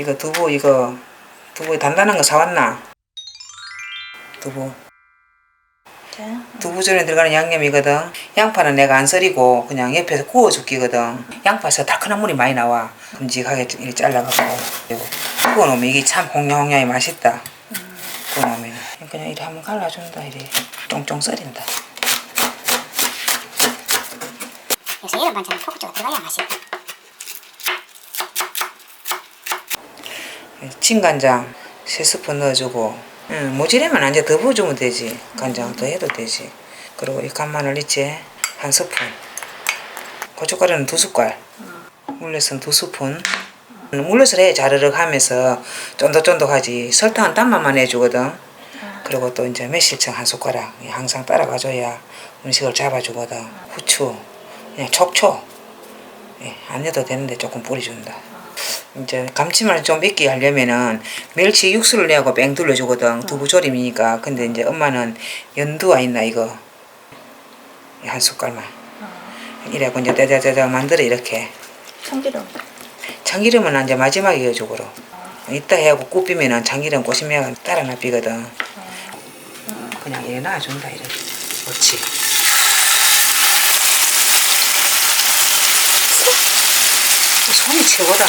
이거 두부 이거 두부 단단한 거 사왔나? 두부 자, 두부전에 들어가는 양념이거든. 양파는 내가 안 썰이고 그냥 옆에서 구워줄기거든. 양파에서 달큰한 물이 많이 나와. 큼직하게 이렇게 잘라갖고 그리고 구워 놓으면 이게 참 홍냐홍냐히 맛있다. 구워 놓으면 그냥 이렇게 한번 갈라준다 이래 쫑쫑 썰인다. 역시 이런 반찬은 포크조가 들어가야 맛있다. 진간장 세 스푼 넣어주고 응, 모지래면 이제 더 부어주면 되지. 간장 더 해도 되지. 그리고 이 간마늘 있지? 한 스푼. 고춧가루는 두 숟갈. 물엿은 두 스푼. 물엿을 해 자르륵 하면서 쫀득쫀득하지. 설탕은 단맛만 해주거든. 그리고 또 이제 매실청 한 숟가락. 항상 따라가줘야 음식을 잡아주거든. 후추. 그냥 촉촉. 예, 안 해도 되는데 조금 뿌려준다. 이제 감칠맛을 좀 맵게 하려면은 멸치 육수를 내고 뺑 둘러주거든. 두부 조림이니까. 근데 이제 엄마는 연두와 있나 이거 한 숟갈만. 이래고 이제 짜자자자 만들어 이렇게. 참기름. 참기름은 이제 마지막에 해주고로. 이따 해하고 굽히면은 참기름 꼬시면 따라 납비거든. 그냥 얘 놔준다 이래. 그렇지. 손이 최고다.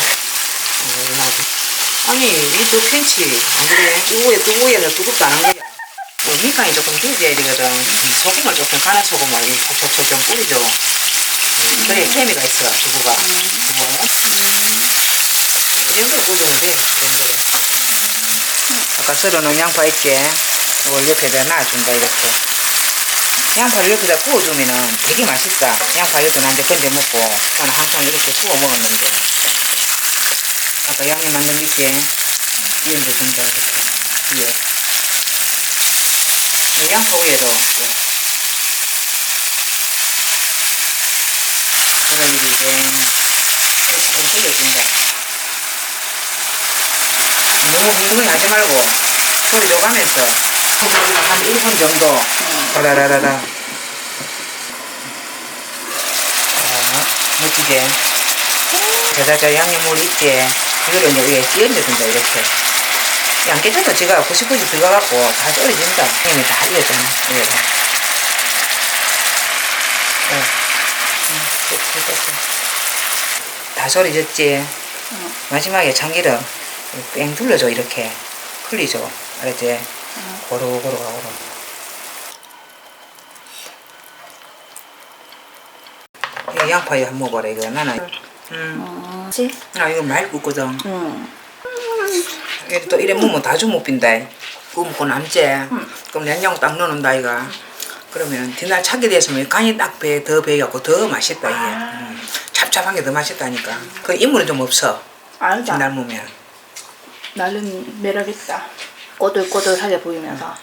어, 나도. 아니 이 두캔치 안 그래? 이거에 두부에는 두껍도 안 한 거야. 뭐 밑간이 조금 줄여야 되거든. 소금을 조금 간한 소금을 이 촉촉촉 좀 뿌리죠. 음, 그래 케미가 있어 두부가. 두부. 이 정도 구우면 돼. 이 정도로. 아까 썰어놓은 양파 있게 이걸 옆에다 놔준다 이렇게. 양파를 옆에다 구워주면은 되게 맛있다. 양파 옆에 난데 건져 먹고 나는 항상 이렇게 구워 먹었는데 아까 양념 만든 밑에 이은데 준다 위에 이 양파 위에도 이렇게. 그런 일이 이제 이렇게 좀 돌려준다. 너무 궁금해 하지 말고 소리 줘가면서 한 1분 정도. 다다다다다 자, 멋지게. 자자자 양념물 있게 이거를 이제 위에 끼얹어준다 이렇게. 양 깨져도 제가 90% 들어가갖고 다 졸여진다. 양념이 다 이어잖아 이래서 네. 됐지, 됐지. 다 졸여졌지? 마지막에 참기름 뺑 둘러줘 이렇게. 흘리죠 알았지? 고루고루 고루. 이 양파 이거 한번 먹어라 이거. 나는 음? 아 이거 굽거든 응. 이또 이래 먹으면 다주 못 빈다 그거 먹고 남지 그럼 냉장 딱 넣어놓는다 이가 그러면 뒤날 차게 됐으면 간이 딱 배 더 배갖고 더 맛있다 이게 음. 찹찹한 게 더 맛있다니까 그 인물은 좀 없어 알다. 뒤날 먹으면 나는 매력 있다. 꼬들꼬들하게 보이면서.